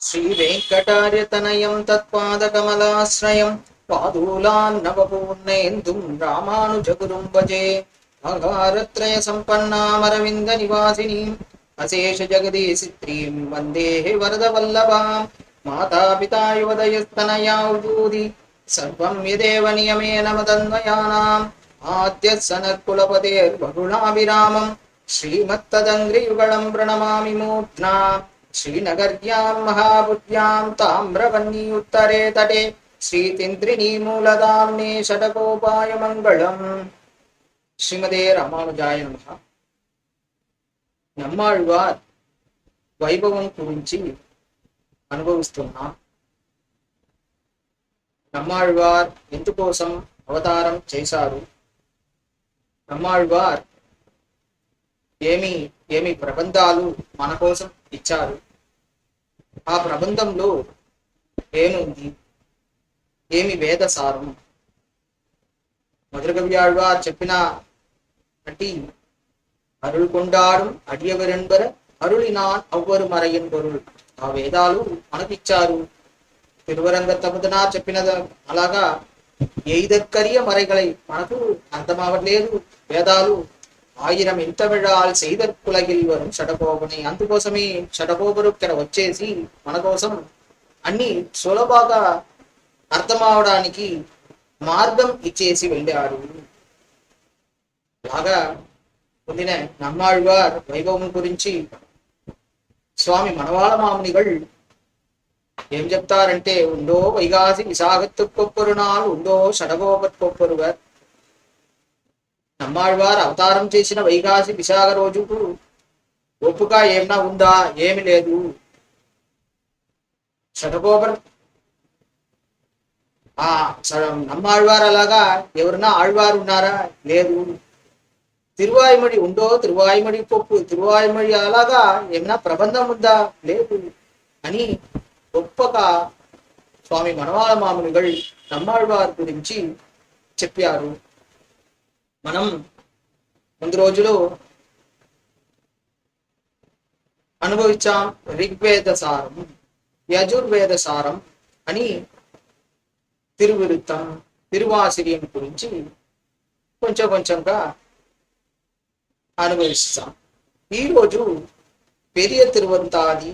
ஸ்ரீவேங்கடாரியதனயம் தத்பாதகமலாசிரயம் பாதூலான் நவபூர்ணேந்தும் ராமானுஜகுரும் பஜே மகாரத்ரய சம்பன்னாமரவிந்த நிவாசினீம் அசேஷ ஜெகதீசித்ரீம் வந்தேஹே வரதவல்லபாம் மாதா பிதாயுவதயஸ்தனயாவூதி சர்வம் யதேவ நியமேன மதன்வயானாம் ஆத்யசனற்குலபதேர் பகுணாபிராமம் ஸ்ரீமத்ததங்கிரியுகலம் பிரணமாமி மூர்த்னா श्रीनगर्यां महाबुद्ध्यां ताम्रवन्नी उत्तरे तटे श्रीतिन्द्रिणी मूलदाम्ने षडकोपाय मङ्गलम् శ్రీమదే రామానుజాయ నమ నమ్మాళ్వార్ వైభవం గురించి అనుభవిస్తున్నాం నమ్మాళ్వార్ ఎందుకోసం అవతారం చేశారు నమ్మాళ్వార్ ఏమి ఏమి ప్రబంధాలు మన కోసం ఇచ్చారు ఆ ప్రబంధంలో ఏముంది ఏమి వేద సారం? మధురకవి ఆழ்వార్ చెప్పిన అటి అరుள் కొండాడు అడియవరెంబర అరుళినాన్ అవ్వరు మరయన్ పొరుల్ ఆ వేదాలు మనకిచ్చారు. తిరువరంగ తమదనా చెప్పిన అలాగా ఏదక్కరియ మరైగలై మనకు అర్థమవ్వట్లేదు వేదాలు. ஆயிரம் ఎంతవిడాల్ செய்த కులగిల్ వరం షటకోపని అందుకోసమే షటకోపరు ఇక్కడ వచ్చేసి మన కోసం అన్ని సులభాగా అర్థమవడానికి మార్గం ఇచ్చేసి వెళ్ళాడు. బాగా పొందిన నమ్మాళ్వార్ వైభవం గురించి స్వామి మనవాళ మామునిగల్ ఏం చెప్తారంటే ఉండో వైగాసి విశాఖత్తుకొప్పరు నాలు ఉండో షడగోపత్కొప్పరువర్ నమ్మాళ్వార్ అవతారం చేసిన వైకాసి విశాఖ రోజుకు ఒప్పుక ఏమన్నా ఉందా? ఏమి లేదు. షడగోపర్ ఆ నమ్మాళ్వార్ అలాగా ఎవరన్నా ఆళ్వారు ఉన్నారా? లేదు. తిరువాయిమడి ఉండో తిరువాయిమడి పొప్పు తిరువాయిమడి అలాగా ఏమైనా ప్రబంధం ఉందా? లేదు అని గొప్పక స్వామి మనవాళ మామునిగల్ నమ్మాళ్వారి గురించి చెప్పారు. మనం ముందు రోజులు అనుభవించాం ఋగ్వేద సారం యజుర్వేద సారం అని తిరువిరుత్తం తిరువాసిరియం గురించి కొంచెం కొంచెంగా అనుభవిస్తాం. ఈరోజు పెరియ తిరువంతాది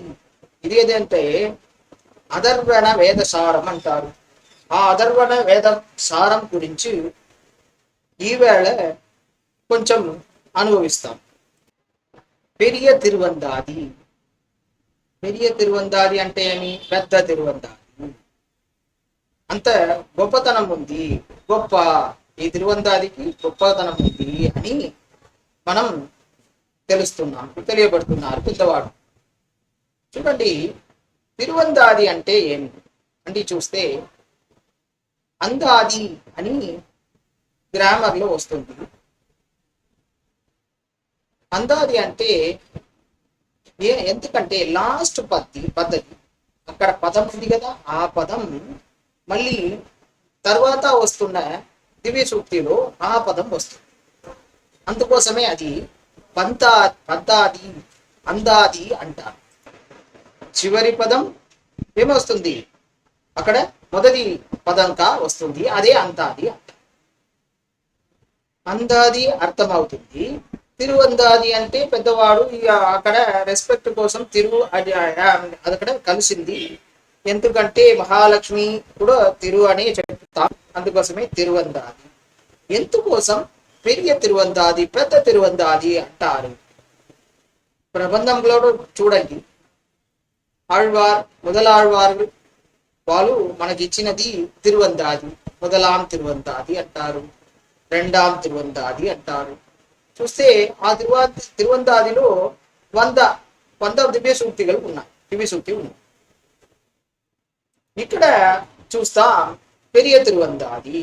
ఇది ఏదంటే అధర్వణ వేద సారం అంటారు. ఆ అధర్వణ వేద సారం గురించి ఈవేళ కొంచెం అనుభవిస్తాం. పెరియ తిరువందాది. పెరియ తిరువందాది అంటే ఏమి? పెద్ద తిరువందాది. అంత గొప్పతనం ఉంది. గొప్ప ఈ తిరువందాదికి గొప్పతనం ఉంది అని మనం తెలుస్తున్నాం తెలియబడుతున్నారు పెద్దవాడు. చూడండి తిరువందాది అంటే ఏమి? అంటే చూస్తే అందాది అని గ్రామర్లో వస్తుంది అందాది అంటే ఏ ఎందుకంటే లాస్ట్ పద్ధతి పద్ధతి. అక్కడ పదం ఉంది కదా ఆ పదం మళ్ళీ తర్వాత వస్తున్న దివ్య సూక్తిలో ఆ పదం వస్తుంది. అందుకోసమే అది పంతా పద్దాది అందాది అంటారు. చివరి పదం ఏమొస్తుంది? అక్కడ మొదటి పదంకా వస్తుంది అదే అంతాది అంటారు. అందాది అర్థమవుతుంది. తిరువందాది అంటే పెద్దవాడు ఇక అక్కడ రెస్పెక్ట్ కోసం తిరువు అది అక్కడ కలిసింది. ఎందుకంటే మహాలక్ష్మి కూడా తిరు అని చెప్తాం. అందుకోసమే తిరువందాది. ఎందుకోసం? పెరియ తిరువందాది పెద్ద తిరువందాది అంటారు. ప్రబంధంలో చూడండి. ఆళ్వార్ మొదలాళ్వారు వాళ్ళు మనకి ఇచ్చినది తిరువందాది మొదలాం తిరువందాది అంటారు. రెండాం తిరువందాది అంటారు. చూస్తే ఆ తిరువా తిరువందాదిలో వంద వంద దివ్య సూక్తిகள் ఉన్నాయి. దివ్య సూక్తి ఉన్నాయి ఇక్కడ చూస్తా పెరియ తిరువందాది.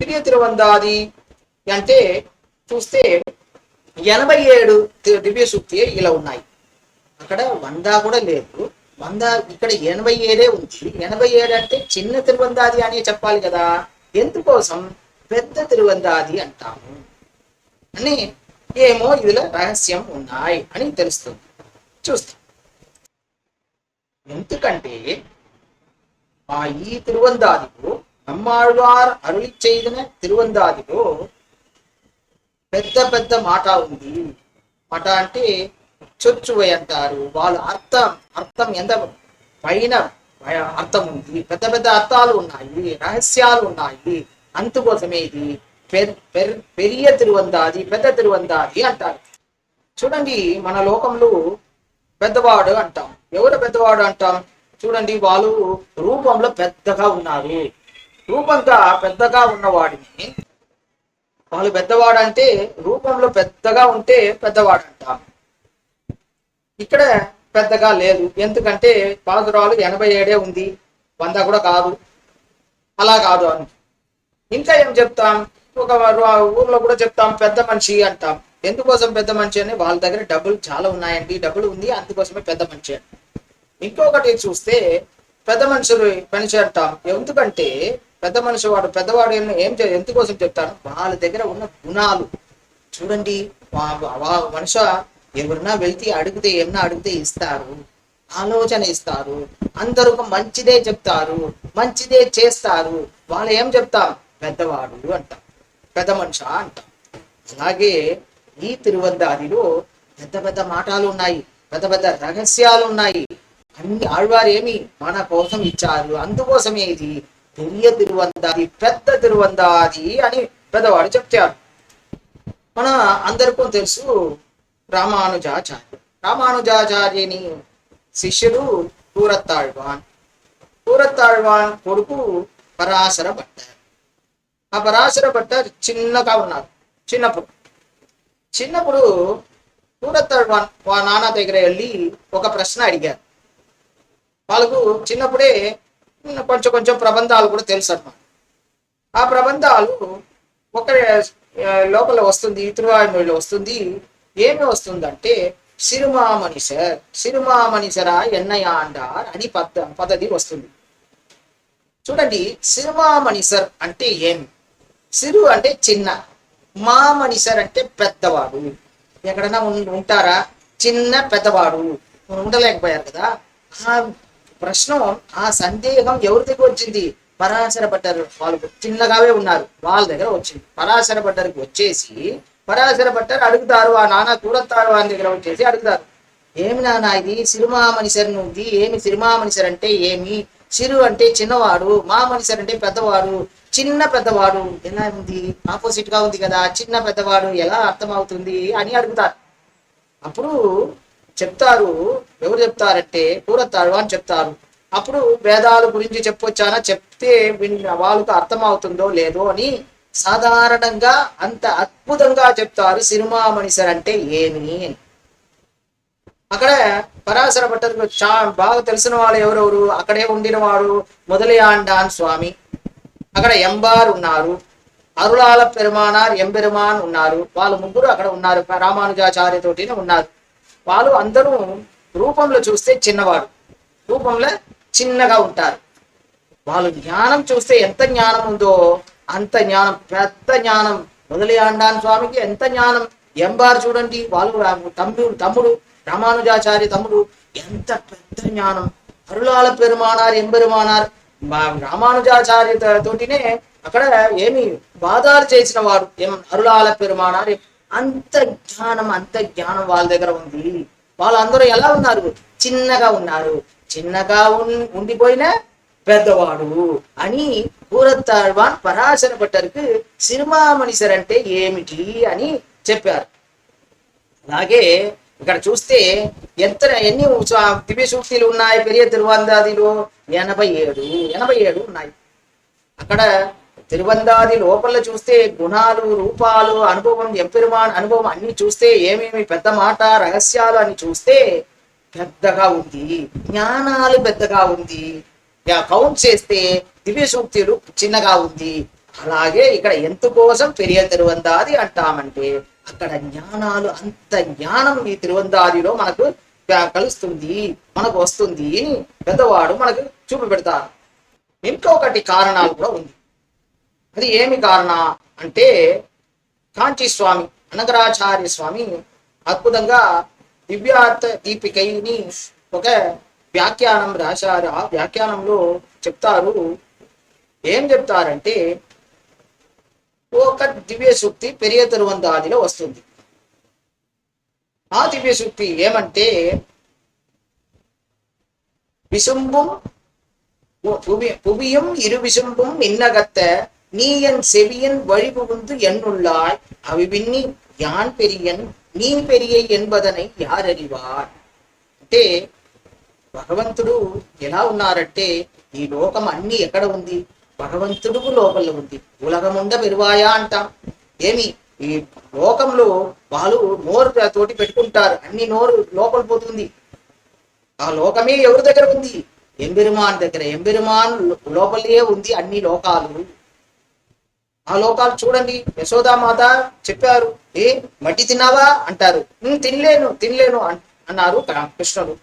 పెరియ తిరువందాది అంటే చూస్తే ఎనభై ఏడు దివ్య సూక్తి ఇలా ఉన్నాయి. అక్కడ వంద కూడా లేదు. వంద ఇక్కడ ఎనభై ఏడే ఉంది. ఎనభై ఏడు అంటే చిన్న తిరువందాది అని చెప్పాలి కదా. ఎందుకోసం పెద్ద తిరువందాది అంటాము అని ఏమో ఇదిలో రహస్యం ఉన్నాయి అని తెలుస్తుంది చూస్తాం ఎందుకంటే ఆ ఈ తిరువందాదిలో நம்மாழ்வார் అరుళి చేసిన తిరువందాదిలో పెద్ద పెద్ద మాట ఉంది మాట అంటే చొచ్చువై అంటారు వాళ్ళు అర్థం అర్థం ఎంత పైన అర్థం ఉంది. పెద్ద పెద్ద అర్థాలు ఉన్నాయి రహస్యాలు ఉన్నాయి. అందుకోసమే ఇది పెరియ తిరువందాది పెద్ద తిరువందాది అంటారు. చూడండి మన లోకంలో పెద్దవాడు అంటాం. ఎవరు పెద్దవాడు అంటాం? చూడండి వాళ్ళు రూపంలో పెద్దగా ఉన్నారు. రూపంగా పెద్దగా ఉన్నవాడిని. వాళ్ళు పెద్దవాడు అంటే రూపంలో పెద్దగా ఉంటే పెద్దవాడు అంటాం. ఇక్కడ పెద్దగా లేదు. ఎందుకంటే పాదురాలు ఎనభై ఏడే ఉంది. వంద కూడా కాదు. అలా కాదు అని. ఇంకా ఏం చెప్తాం? ఒక ఊర్లో కూడా చెప్తాం పెద్ద మనిషి అంటాం. ఎందుకోసం పెద్ద మనిషి అని? వాళ్ళ దగ్గర డబ్బులు చాలా ఉన్నాయండి. డబ్బులు ఉంది అందుకోసమే పెద్ద మనిషి అని. ఇంకొకటి చూస్తే పెద్ద మనుషులు మనిషి అంటాం. ఎందుకంటే పెద్ద మనిషి వాడు పెద్దవాడు ఏం- ఏం ఎందుకోసం చెప్తాను? వాళ్ళ దగ్గర ఉన్న గుణాలు. చూడండి మనిషి ఎవరన్నా వెళ్తే అడిగితే ఏమన్నా అడిగితే ఇస్తారు. ఆలోచన ఇస్తారు. అందరూ మంచిదే చెప్తారు. మంచిదే చేస్తారు. వాళ్ళు ఏం చెప్తాం పెద్దవాడు అంటాం పెద్ద మనిషి అంటాం అలాగే ఈ తిరువందాదిలో పెద్ద పెద్ద మాటలు ఉన్నాయి. పెద్ద పెద్ద రహస్యాలు ఉన్నాయి. అన్ని ఆళ్వారు ఏమి మన కోసం ఇచ్చారు. అందుకోసమే ఇది పెరియ తిరువందాది పెద్ద తిరువందాది అని పెద్దవాడు చెప్తారు మన అందరికీ తెలుసు రామానుజాచార్య. రామానుజాచార్యని శిష్యుడు కూరత్తాళ్వాన్ కూరత్తాళ్వాన్ కొడుకు పరాశర భట్టర్ ఆ పరాశర భట్టర్ చిన్నగా ఉన్నారు చిన్నప్పుడు. చిన్నప్పుడు కూరత్తాళ్వాన్ వా నాన్న దగ్గర వెళ్ళి ఒక ప్రశ్న అడిగారు. వాళ్ళకు చిన్నప్పుడే కొంచెం కొంచెం ప్రబంధాలు కూడా తెలుసు అన్నమాట ఆ ప్రబంధాలు ఒక లోపల వస్తుంది తిరువాయుమొழிలో వస్తుంది. ఏమి వస్తుందంటే సిరుమామణిసర్ సిరుమామణిసరా ఎన్నయాండార్ అని పద పద్ధతి వస్తుంది. చూడండి సిరుమామణిసర్ అంటే ఏమి సిరు అంటే చిన్న మామణిసర్ అంటే పెద్దవాడు. ఎక్కడైనా ఉంటారా? చిన్న పెద్దవాడు. ఉండలేకపోయారు కదా? ఆ ప్రశ్న ఆ సందేహం ఎవరి దగ్గర వచ్చింది? పరాశర భట్టర్ వాళ్ళు చిన్నగావే ఉన్నారు. వాళ్ళ దగ్గర వచ్చింది. పరాశర భట్టరికి వచ్చేసి పరాశర పట్టారు అడుగుతారు ఆ నాన్న కూరత్తాడు అని దగ్గర వచ్చేసి అడుగుతారు. ఏమి నాన్న ఇది? సిరిమామణిసర్ ఉంది ఏమి సిరిమామణిసర్ అంటే ఏమి? సిరు అంటే చిన్నవాడు మామణిసర్ అంటే పెద్దవాడు చిన్న పెద్దవాడు. ఎలా ఉంది? ఆపోజిట్గా ఉంది కదా చిన్న పెద్దవాడు ఎలా అర్థమవుతుంది? అని అడుగుతారు. అప్పుడు చెప్తారు ఎవరు చెప్తారంటే కూరతాడు అని చెప్తారు. అప్పుడు వేదాల గురించి చెప్పొచ్చానా? చెప్తే వాళ్ళకు అర్థమవుతుందో లేదో అని సాధారణంగా అంత అద్భుతంగా చెప్తారు సినిమా మనిషర్ అంటే ఏమి అని. అక్కడ పరాశర భట్టకు చా బాగా తెలిసిన వాళ్ళు ఎవరెవరు? అక్కడే ఉండిన వాడు మొదలయాండాన్ స్వామి. అక్కడ ఎంబార్ ఉన్నారు. అరుళాల పెరుమానార్ ఎంబెరుమాన్ ఉన్నారు. వాళ్ళు ముగ్గురు అక్కడ ఉన్నారు. రామానుజాచార్య తోటినే ఉన్నారు. వాళ్ళు అందరూ రూపంలో చూస్తే చిన్నవాడు. రూపంలో చిన్నగా ఉంటారు. వాళ్ళు జ్ఞానం చూస్తే ఎంత జ్ఞానం ఉందో అంత జ్ఞానం పెద్ద జ్ఞానం. మొదలయాండాన్ స్వామికి ఎంత జ్ఞానం? ఎంబార్ చూడండి వాళ్ళు తమ్ముడు తమ్ముడు రామానుజాచార్య తమ్ముడు ఎంత పెద్ద జ్ఞానం. అరుళాల పెరుమానార్ ఎంబెరుమానార్. రామానుజాచార్య తోటినే అక్కడ ఏమి బాధాలు చేసిన వాడు. ఏం అరుళాల పెరుమానార్. అంత జ్ఞానం అంత జ్ఞానం వాళ్ళ దగ్గర ఉంది. వాళ్ళందరూ ఎలా ఉన్నారు? చిన్నగా ఉన్నారు. చిన్నగా ఉండిపోయిన పెద్దవాడు అని కూరత్తాழ்వాన్ పరాశర సినిమా సినిమామణిసర్ అంటే ఏమిటి అని చెప్పారు. అలాగే ఇక్కడ చూస్తే ఎంత ఎన్ని దివ్య సూక్తిలు ఉన్నాయి పెరియ తిరువందాదిలో? ఎనభై ఏడు ఎనభై ఏడు ఉన్నాయి. అక్కడ తిరువందాది లోపల చూస్తే గుణాలు రూపాలు అనుభవం ఎంపెరుమాన్ అనుభవం అన్ని చూస్తే ఏమేమి పెద్ద మాట రహస్యాలు అని చూస్తే పెద్దగా ఉంది. జ్ఞానాలు పెద్దగా ఉంది. కౌంట్ చేస్తే దివ్య సూక్తులు చిన్నగా ఉంది. అలాగే ఇక్కడ ఎందుకోసం పెరియ తిరువందాది అంటామంటే అక్కడ జ్ఞానాలు అంత జ్ఞానం ఈ తిరువందాదిలో మనకు కలుస్తుంది మనకు వస్తుంది. పెద్దవాడు మనకు చూపి పెడతారు. ఇంకొకటి కారణాలు కూడా ఉంది. అది ఏమి కారణ అంటే కాంచి స్వామి అనగరాచార్య స్వామి అద్భుతంగా దివ్యార్థ దీపికైని ఒక వ్యాఖ్యానం రాశారు. ఆ వ్యాఖ్యానంలో చెప్తారు ఏం చెప్తారంటే ఒక దివ్య సూక్తి పెరియ తిరువందాదిలో వస్తుంది. ఆ దివ్య సూక్తి ఏమంటే விசும்பும் புவியும் இரு விசும்பும் இன்னகத்த நீ என் செவியன் வழி புகுந்து எண்ணுள்ளாய் அவிபின்னி யான் பெரியன் நீ பெரிய என்பதனை யார் அறிவார் అంటే భగవంతుడు ఎలా ఉన్నారంటే ఈ లోకం అన్ని ఎక్కడ ఉంది? భగవంతుడుకు లోపల ఉంది. ఉలగముండ పెరువాయా అంటాం. ఏమి? ఈ లోకంలో వాళ్ళు నోరు తోటి పెట్టుకుంటారు. అన్ని నోరు లోపల పోతుంది. ఆ లోకమే ఎవరి దగ్గర ఉంది? ఎంబెరుమాన్ దగ్గర. ఎంబెరుమాన్ లోపలే ఉంది అన్ని లోకాలు. ఆ లోకాలు చూడండి. యశోదామాత చెప్పారు. ఏ మట్టి తిన్నావా? అంటారు. తినలేను తినలేను అన్- అన్నారు కృష్ణుడు.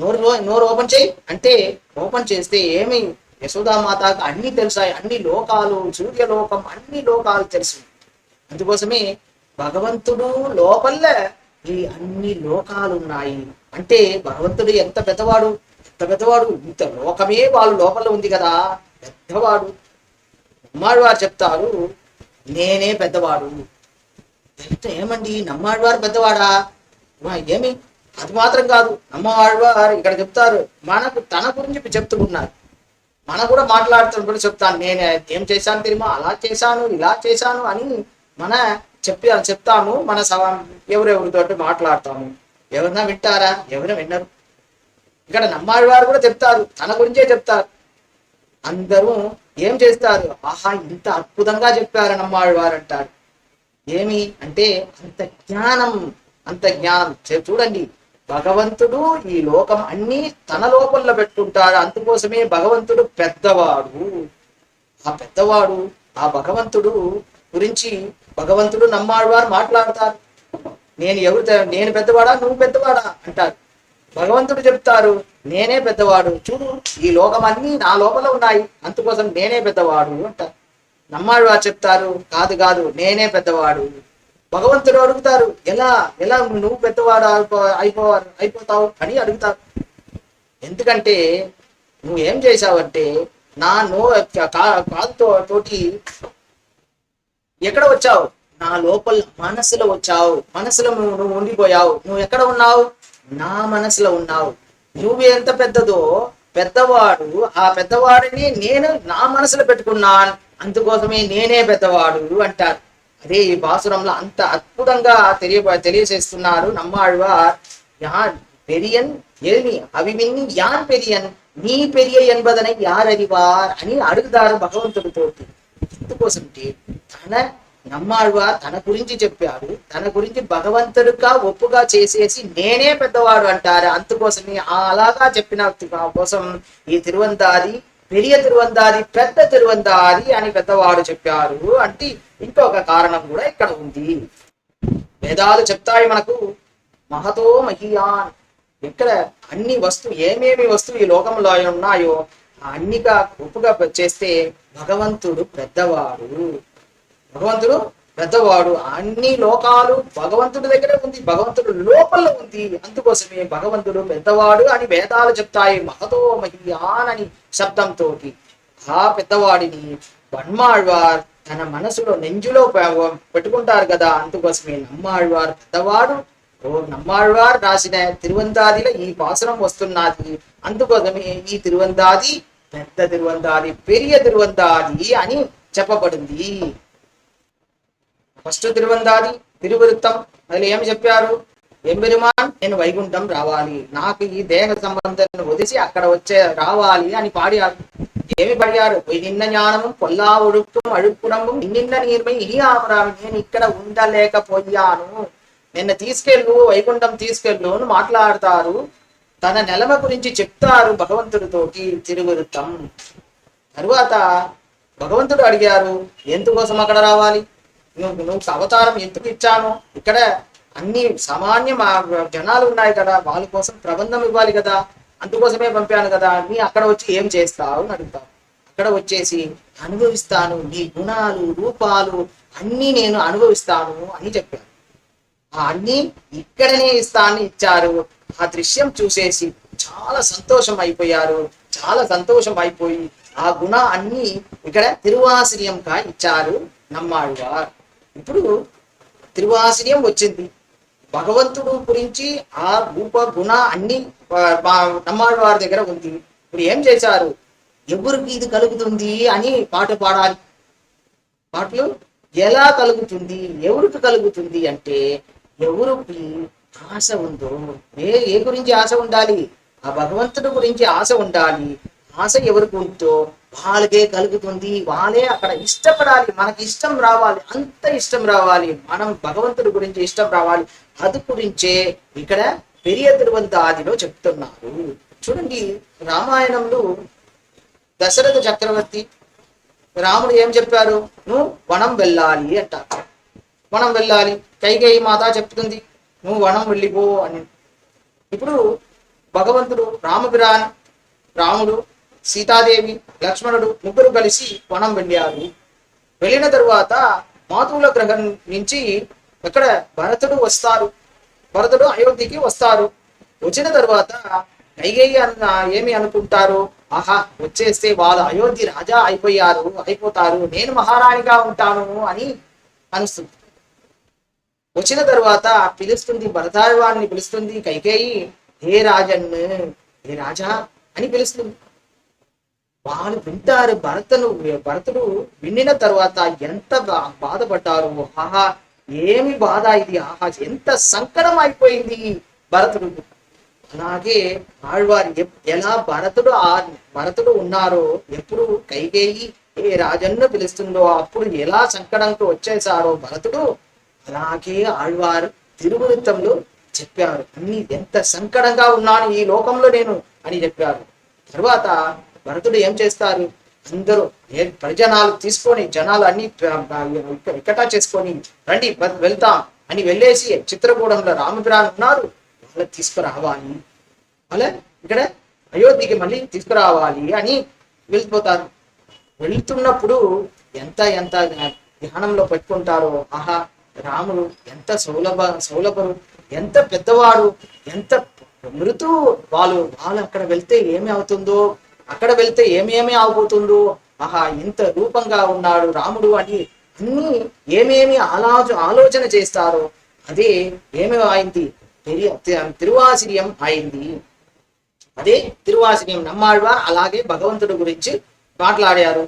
నోరు లో- నోరు ఓపెన్ చేయి. అంటే ఓపెన్ చేస్తే ఏమి యశోదామాతకు అన్ని తెలుసాయి అన్ని లోకాలు సూర్యలోకం అన్ని లోకాలు తెలుసు. అందుకోసమే భగవంతుడు లోపల ఈ అన్ని లోకాలు ఉన్నాయి. అంటే భగవంతుడు ఎంత పెద్దవాడు? ఎంత పెద్దవాడు? ఇంత లోకమే వాళ్ళు లోపల ఉంది కదా. పెద్దవాడు. నమ్మాళ్ళవారు చెప్తారు నేనే పెద్దవాడు. అంటే ఏమండి? నమ్మాళ్ళవారు పెద్దవాడా? ఏమి? అది మాత్రం కాదు. నమ్మవాళ్ళవారు ఇక్కడ చెప్తారు మనకు తన గురించి చెప్తున్నారు మనం కూడా మాట్లాడుతున్నప్పుడు చెప్తాను నేను ఏం చేశాను తెలియమా అలా చేశాను ఇలా చేశాను అని మన చెప్పి చెప్తాము మన సవా ఎవరెవరితోటి మాట్లాడతాము. ఎవరైనా వింటారా? ఎవరైనా విన్నారు? ఇక్కడ నమ్మాడి వారు కూడా చెప్తారు తన గురించే చెప్తారు. అందరూ ఏం చేస్తారు? ఆహా ఇంత అద్భుతంగా చెప్పారు నమ్మాడి వారు అంటారు. ఏమి? అంటే అంత జ్ఞానం అంత జ్ఞానం. చూడండి భగవంతుడు ఈ లోకం అన్ని తన లోపల పెట్టుంటారు అందుకోసమే భగవంతుడు పెద్దవాడు. ఆ పెద్దవాడు ఆ భగవంతుడు గురించి భగవంతుడు నమ్మాడువారు మాట్లాడతారు. నేను ఎవరు నేను పెద్దవాడా నువ్వు పెద్దవాడా అంటారు. భగవంతుడు చెప్తారు నేనే పెద్దవాడు. చూడు ఈ లోకం అన్ని నా లోపల ఉన్నాయి. అందుకోసం నేనే పెద్దవాడు అంటారు. నమ్మాడు వారు చెప్తారు. కాదు కాదు నేనే పెద్దవాడు. భగవంతుడు అడుగుతారు ఎలా ఎలా నువ్వు పెద్దవాడు అయిపో అయిపోతావు? అని అడుగుతారు. ఎందుకంటే నువ్వు ఏం చేశావంటే నా నో కాలుతో తోటి ఎక్కడ వచ్చావు? నా లోపల మనసులో వచ్చావు. మనసులో నువ్వు నువ్వు ఉండిపోయావు. నువ్వు ఎక్కడ ఉన్నావు? నా మనసులో ఉన్నావు. నువ్వు ఎంత పెద్దదో పెద్దవాడు ఆ పెద్దవాడిని నేను నా మనసులో పెట్టుకున్నాను. అందుకోసమే నేనే పెద్దవాడు అంటారు. అదే ఈ బాసురంలో అంత అద్భుతంగా తెలియ తెలియజేస్తున్నారు நம்மாழ்வார் யார் பெரியன் எழுமி அவிமின்னி யார் பெரியன் நீ பெரிய என்பதனை யார் అని అడుగుతారు భగవంతుడు తోటి. ఇందుకోసం తన నమ్మాడువా తన గురించి చెప్పాడు తన గురించి భగవంతుడిగా ఒప్పుగా చేసేసి నేనే పెద్దవాడు అంటారు. అందుకోసమే అలాగా చెప్పిన కోసం ఈ తిరువందారి పెరియ తిరువందారి పెద్ద తిరువందారి అని పెద్దవాడు చెప్పారు. అంటే ఇంకొక కారణం కూడా ఇక్కడ ఉంది. వేదాలు చెప్తాయి మనకు మహతో మహియాన్. ఇక్కడ అన్ని వస్తువు ఏమేమి వస్తువు ఈ లోకంలో ఉన్నాయో అన్నిగా గొప్పగా చేస్తే భగవంతుడు పెద్దవాడు. భగవంతుడు పెద్దవాడు. అన్ని లోకాలు భగవంతుడి దగ్గర ఉంది భగవంతుడు లోపల ఉంది. అందుకోసమే భగవంతుడు పెద్దవాడు అని వేదాలు చెప్తాయి. మహతో మహియాన్ అని శబ్దంతో ఆ పెద్దవాడిని బన్మాళ్వార్ తన మనసులో నెంజులో పెట్టుకుంటారు కదా అందుకోసమే నమ్మాళ్వార్ పెద్దవాడు. ఓ నమ్మాళ్వార్ రాసిన తిరువందాదిలో ఈ పాసురం వస్తున్నది. అందుకోసమే ఈ తిరువందాది పెద్ద తిరువందాది పెరియ తిరువందాది అని చెప్పబడింది. ఫస్ట్ తిరువందాది తిరువృత్తం. అందులో ఏమి చెప్పారు? ఎంబెరుమాన్ నేను వైకుంఠం రావాలి. నాకు ఈ దేహ సంబంధాన్ని వదిసి అక్కడ వచ్చే రావాలి అని పాడారు. ఏమి పడియారు నిన్న జ్ఞానము పొల్లా ఒడుక్కుం అడుక్కుడము నిన్న నీర్మై ఇది ఆమరామి నేను ఇక్కడ ఉండలేకపోయాను. నిన్న తీసుకెళ్ళు వైకుంఠం తీసుకెళ్ళు అని మాట్లాడతారు. తన నెలమ గురించి చెప్తారు భగవంతుడితోటి తిరువృత్తం తరువాత భగవంతుడు అడిగారు ఎందుకోసం అక్కడ రావాలి? నువ్వు నువ్వు అవతారం ఎందుకు ఇచ్చాను? ఇక్కడ అన్ని సామాన్య జనాలు ఉన్నాయి కదా వాళ్ళ కోసం ప్రబంధం ఇవ్వాలి కదా అందుకోసమే పంపాను కదా నీ అక్కడ వచ్చి ఏం చేస్తావు అని అడుగుతావు అక్కడ వచ్చేసి అనుభవిస్తాను నీ గుణాలు రూపాలు అన్నీ నేను అనుభవిస్తాను అని చెప్పాను ఆ అన్ని ఇక్కడనే ఇస్తాను ఇచ్చారు. ఆ దృశ్యం చూసేసి చాలా సంతోషం అయిపోయారు. చాలా సంతోషం అయిపోయి ఆ గుణ అన్ని ఇక్కడ తిరువాశ్రయంగా ఇచ్చారు నమ్మాడువారు ఇప్పుడు తిరువాశ్రయం వచ్చింది. భగవంతుడు గురించి ఆ రూప గుణ అన్ని నమ్మాడు వారి దగ్గర ఉంది. ఇప్పుడు ఏం చేశారు? ఎవరికి ఇది కలుగుతుంది అని పాట పాడాలి. పాటలు ఎలా కలుగుతుంది? ఎవరికి కలుగుతుంది అంటే ఎవరికి ఆశ ఉందో ఏ ఏ గురించి ఆశ ఉండాలి? ఆ భగవంతుడి గురించి ఆశ ఉండాలి. ఆశ ఎవరికి ఉందో వాళ్ళకే కలుగుతుంది. వాళ్ళే అక్కడ ఇష్టపడాలి. మనకి ఇష్టం రావాలి. అంత ఇష్టం రావాలి. మనం భగవంతుడి గురించి ఇష్టం రావాలి. అది గురించే ఇక్కడ పెరియ తిరువంత ఆదిలో చెప్తున్నారు. చూడండి రామాయణంలో దశరథ చక్రవర్తి రాముడు ఏం చెప్పారు? నువ్వు వనం వెళ్ళాలి అంటారు. వనం వెళ్ళాలి. కైకేయి మాత చెప్తుంది. నువ్వు వనం వెళ్ళిపో అని. ఇప్పుడు భగవంతుడు రామపిరాన్ రాముడు సీతాదేవి లక్ష్మణుడు ముగ్గురు కలిసి వనం వెళ్ళారు వెళ్ళిన తరువాత మాతుల గ్రహం నుంచి ఇక్కడ భరతుడు వస్తారు? భరతుడు అయోధ్యకి వస్తారు. వచ్చిన తర్వాత కైగేయి అన్న ఏమి అనుకుంటారు? ఆహా వచ్చేస్తే వాళ్ళు అయోధ్య రాజా అయిపోయారు అయిపోతారు. నేను మహారాణిగా ఉంటాను అని అనుస్తుంది. వచ్చిన తర్వాత పిలుస్తుంది భరతాళ్వాన్ని పిలుస్తుంది కైకేయి హే రాజన్ హే రాజా అని పిలుస్తుంది. వాళ్ళు వింటారు భరతను భరతుడు వినిన తర్వాత ఎంత బా- బాధపడ్డారు ఆహా ఏమి బాధ ఇది ఆహా ఎంత సంకటం అయిపోయింది భరతుడు. అలాగే ఆళ్వారు ఎలా భరతుడు ఆ భరతుడు ఉన్నారో ఎప్పుడు కైకేయి ఏ రాజన్ను పిలుస్తుందో అప్పుడు ఎలా సంకటంతో వచ్చేసారో భరతుడు అలాగే ఆళ్వారు తిరుగునిత్తంలో చెప్పారు. అన్ని ఎంత సంకటంగా ఉన్నాను ఈ లోకంలో నేను అని చెప్పారు. తర్వాత భరతుడు ఏం చేస్తారు? అందరూ ఏ ప్రజనాలు తీసుకొని జనాలు అన్ని ఇక్కటా చేసుకొని రండి వెళ్తాం అని వెళ్ళేసి చిత్రకూడంలో రామపిరాన్ ఉన్నారు. వాళ్ళని తీసుకురావాలి. అలా ఇక్కడ అయోధ్యకి మళ్ళీ తీసుకురావాలి అని వెళ్ళిపోతారు. వెళ్తున్నప్పుడు ఎంత ఎంత ధ్యానంలో పెట్టుకుంటారో ఆహా రాముడు ఎంత సౌలభ సౌలభరు ఎంత పెద్దవాడు ఎంత మృతు వాళ్ళు వాళ్ళు అక్కడ వెళ్తే ఏమి అవుతుందో అక్కడ వెళ్తే ఏమేమి అవబోతుందో ఆహా ఇంత రూపంగా ఉన్నాడు రాముడు అని అన్ని ఏమేమి ఆలోచ ఆలోచన చేస్తారో అదే ఏమి అయింది? తిరువాసిర్యం అయింది. అదే తిరువాసిర్యం నమ్మాడువా? అలాగే భగవంతుడి గురించి మాట్లాడారు.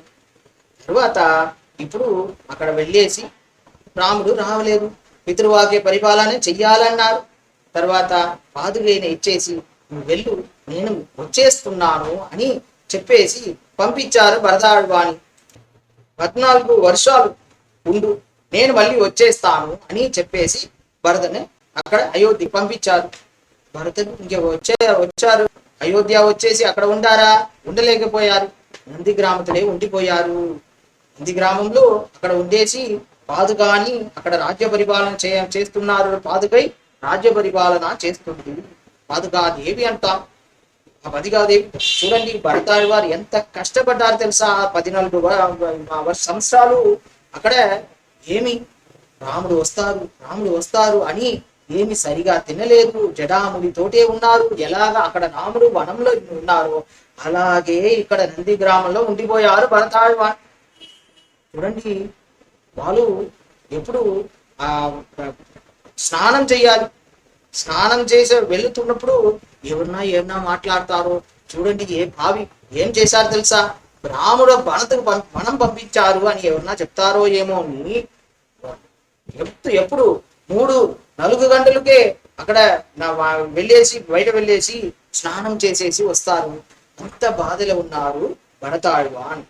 తరువాత ఇప్పుడు అక్కడ వెళ్ళేసి రాముడు రావలేదు. పితృవాక్య పరిపాలన చెయ్యాలన్నారు. తర్వాత పాదుగైన ఇచ్చేసి నువ్వు వెళ్ళు నేను వచ్చేస్తున్నాను అని చెప్పేసి పంపించారు భరతాళ్వాణి పద్నాలుగు వర్షాలు ఉండు నేను మళ్ళీ వచ్చేస్తాను అని చెప్పేసి భరతని అక్కడ అయోధ్య పంపించారు. భరత ఇంక వచ్చే వచ్చారు. అయోధ్య వచ్చేసి అక్కడ ఉండారా? ఉండలేకపోయారు. నంది గ్రామతులే ఉండిపోయారు. నంది గ్రామంలో అక్కడ ఉండేసి పాదుగాని అక్కడ రాజ్య పరిపాలన చే చేస్తున్నారు. పాదుకై రాజ్య పరిపాలన చేస్తుంది. పాదుగా దేవి అంటాం. ఆ పదిగాదేవి చూడండి భరతాడి వారు ఎంత కష్టపడ్డారు తెలుసా? ఆ పద్నాలుగు సంవత్సరాలు అక్కడ ఏమి? రాముడు వస్తారు రాముడు వస్తారు అని ఏమి సరిగా తినలేదు. జడాముడితోటే ఉన్నారు. ఎలాగా అక్కడ రాముడు వనంలో ఉన్నారు అలాగే ఇక్కడ నంది గ్రామంలో ఉండిపోయారు భరతాడు చూడండి వాళ్ళు ఎప్పుడు ఆ స్నానం చేయాలి. స్నానం చేసి వెళుతున్నప్పుడు ఎవరన్నా ఏమన్నా మాట్లాడతారో చూడండి ఏ భావి ఏం చేశారు తెలుసా? రాముడు వనతకు మనం పంపించారు అని ఎవరన్నా చెప్తారో ఏమో అని ఎప్పుడు ఎప్పుడు మూడు నలుగు గంటలకే అక్కడ వెళ్ళేసి బయట వెళ్ళేసి స్నానం చేసేసి వస్తారు. అంత బాధలో ఉన్నారు భరతాళ్వాన్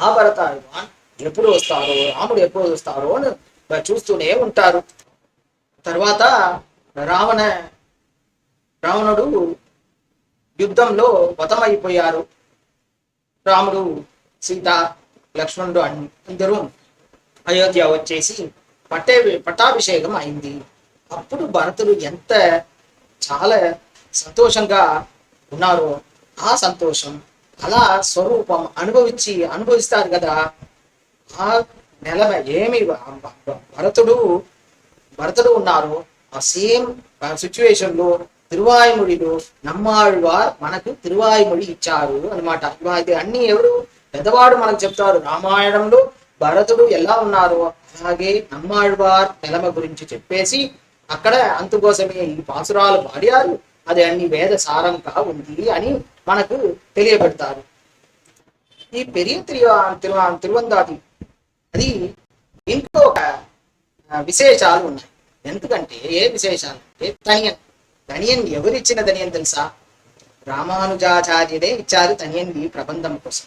ఆ భరతాళ్వాన్ ఎప్పుడు వస్తారో రాముడు ఎప్పుడు వస్తారో అని చూస్తూనే ఉంటారు. తర్వాత రావణ రావణుడు యుద్ధంలో వతమైపోయారు రాముడు సీత లక్ష్మణుడు అందరూ అయోధ్య వచ్చేసి పట్టే పట్టాభిషేకం అయింది. అప్పుడు భరతుడు ఎంత చాలా సంతోషంగా ఉన్నారో ఆ సంతోషం అలా స్వరూపం అనుభవించి అనుభవిస్తారు కదా. ఆ నెల ఏమి భరతుడు భరతుడు ఉన్నారు ఆ సేమ్ సిచ్యువేషన్లో తిరువాయుమొழிలో నమ్మాళ్వార్ మనకు తిరువాయుమొഴി ఇచ్చారు అనమాట అయితే అన్ని ఎవరు? పెద్దవాడు మనకు చెప్తారు రామాయణంలో భరతుడు ఎలా ఉన్నారో అలాగే నమ్మాళ్వార్ నెలమ గురించి చెప్పేసి అక్కడ అందుకోసమే ఈ పాసురాలు పాడారు. అది అన్ని వేద సారంగా ఉంది అని మనకు తెలియబెడతారు. ఈ పెరియ తిరువా తిరువందాది అది ఇంట్లో ఒక విశేషాలు ఉన్నాయి. ఎందుకంటే ఏ విశేషాలు? అంటే తనియన్ తనియన్ ఎవరిచ్చిన తనియన్ తెలుసా? రామానుజాచార్యుడే ఇచ్చారు తనియన్ ఈ ప్రబంధం కోసం.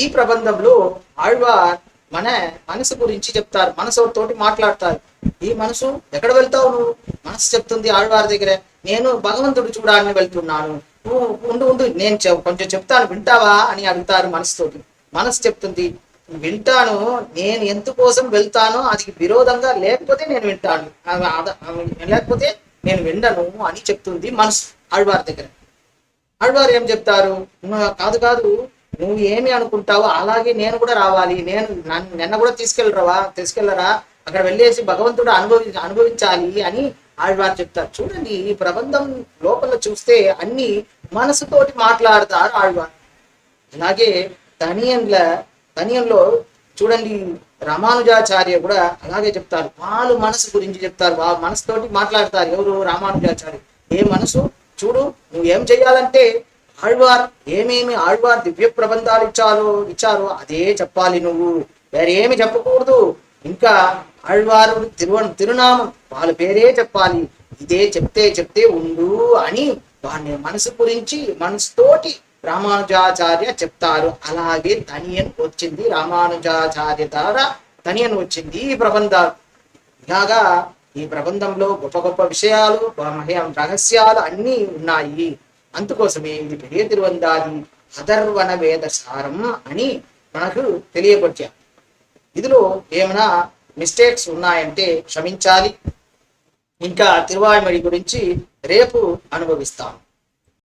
ఈ ప్రబంధంలో ఆళ్వార్ మన మనసు గురించి చెప్తారు. మనసు తోటి మాట్లాడతారు. ఈ మనసు ఎక్కడ వెళ్తావు నువ్వు? మనసు చెప్తుంది ఆళ్వార్ దగ్గర. నేను భగవంతుడు చూడాలని వెళ్తున్నాను. నువ్వు ఉండు ఉండు నేను కొంచెం చెప్తాను. వింటావా? అని అడుగుతారు మనసుతోటి మనసు చెప్తుంది వింటాను నేను ఎందుకోసం వెళ్తానో అది విరోధంగా లేకపోతే నేను వింటాను. అద- లేకపోతే నేను విండను అని చెప్తుంది మనసు ఆళ్వార్ దగ్గర. ఆళ్వారు ఏం చెప్తారు? కాదు కాదు. నువ్వు ఏమి అనుకుంటావో అలాగే నేను కూడా రావాలి. నేను నన్ను నిన్న కూడా తీసుకెళ్ళరవా? తీసుకెళ్ళరా? అక్కడ వెళ్ళేసి భగవంతుడు అనుభవి అనుభవించాలి అని ఆళ్వారు చెప్తారు. చూడండి ఈ ప్రబంధం లోపల చూస్తే అన్ని మనసుతోటి మాట్లాడతారు ఆళ్వారు అలాగే తనియన్ల తనియన్లో చూడండి రామానుజాచార్య కూడా అలాగే చెప్తారు. వాళ్ళు మనసు గురించి చెప్తారు. వాళ్ళ మనసుతోటి మాట్లాడతారు. ఎవరు రామానుజాచార్య? ఏ మనసు? చూడు నువ్వు ఏం చెయ్యాలంటే ఆళ్వార్ ఏమేమి ఆళ్వార్ దివ్య ప్రబంధాలు ఇచ్చారో ఇచ్చారో అదే చెప్పాలి నువ్వు. వేరే ఏమి చెప్పకూడదు. ఇంకా ఆళ్వారు తిరువ తిరునామం వాళ్ళ పేరే చెప్పాలి. ఇదే చెప్తే చెప్తే ఉండు అని వాడిని మనసు గురించి మనసుతోటి రామానుజాచార్య చెప్తారు. అలాగే తనియన్ వచ్చింది. రామానుజాచార్య ద్వారా తనియన్ వచ్చింది ఈ ప్రబంధాలు. ఇలాగా ఈ ప్రబంధంలో గొప్ప గొప్ప విషయాలు రహస్యాలు అన్నీ ఉన్నాయి. అందుకోసమే ఇది పెరియ తిరువందాది అధర్వణ వేద సారం అని మనకు తెలియపరిచారు. ఇదిలో ఏమైనా మిస్టేక్స్ ఉన్నాయంటే క్షమించాలి. ఇంకా తిరువాయిమడి గురించి రేపు అనుభవిస్తాం.